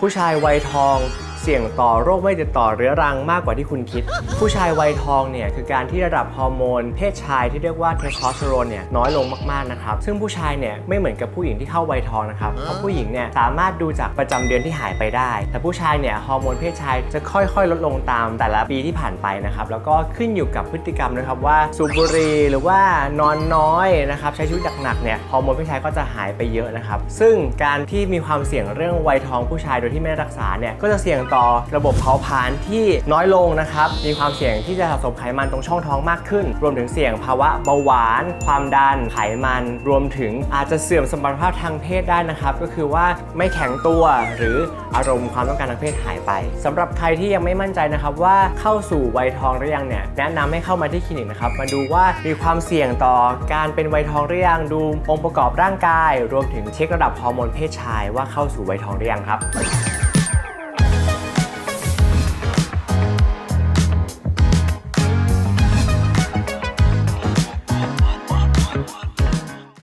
ผู้ชายวัยทอง เสี่ยงต่อโรคไม่ติดต่อเรื้อรังมากกว่าที่คุณคิด ผู้ชายวัยทองเนี่ยคือการที่ระดับฮอร์โมนเพศชายที่เรียกว่าเทสโทสเตอโรนเนี่ยน้อยลงมากๆนะครับ ซึ่งผู้ชายเนี่ยไม่เหมือนกับผู้หญิงที่เข้าวัยทองนะครับ เพราะผู้หญิงเนี่ยสามารถดูจากประจำเดือนที่หายไปได้ แต่ผู้ชายเนี่ยฮอร์โมนเพศชายจะค่อยๆ ลดลงตามแต่ละปีที่ผ่านไปนะครับ แล้วก็ขึ้นอยู่กับพฤติกรรมนะครับว่าสูบบุหรี่หรือว่านอนน้อยนะครับใช้ชีวิตหนักๆเนี่ยฮอร์โมนเพศชายก็จะหายไปเยอะนะครับ ซึ่งการที่มีความเสี่ยงเรื่องวัยทองผู้ชายโดยที่ไม่รักษาเนี่ยก็จะเสี่ยงต่อระบบเผาผลาญที่น้อยลงนะครับ มีความเสี่ยงที่จะสะสมไขมันตรงช่องท้องมากขึ้น รวมถึงเสี่ยงภาวะเบาหวาน ความดัน ไขมัน รวมถึงอาจจะเสื่อมสมรรถภาพทางเพศได้นะครับ ก็คือว่าไม่แข็งตัวหรืออารมณ์ความต้องการทางเพศหายไปสำหรับใครที่ยังไม่มั่นใจนะครับว่าเข้าสู่วัยทองหรือยังเนี่ยแนะนำให้เข้ามาที่คลินิกนะครับมาดูว่ามีความเสี่ยงต่อการเป็นวัยทองหรือยังดูองค์ประกอบร่างกาย รวมถึงเช็คระดับฮอร์โมนเพศชายว่าเข้าสู่วัยทองหรือยังครับ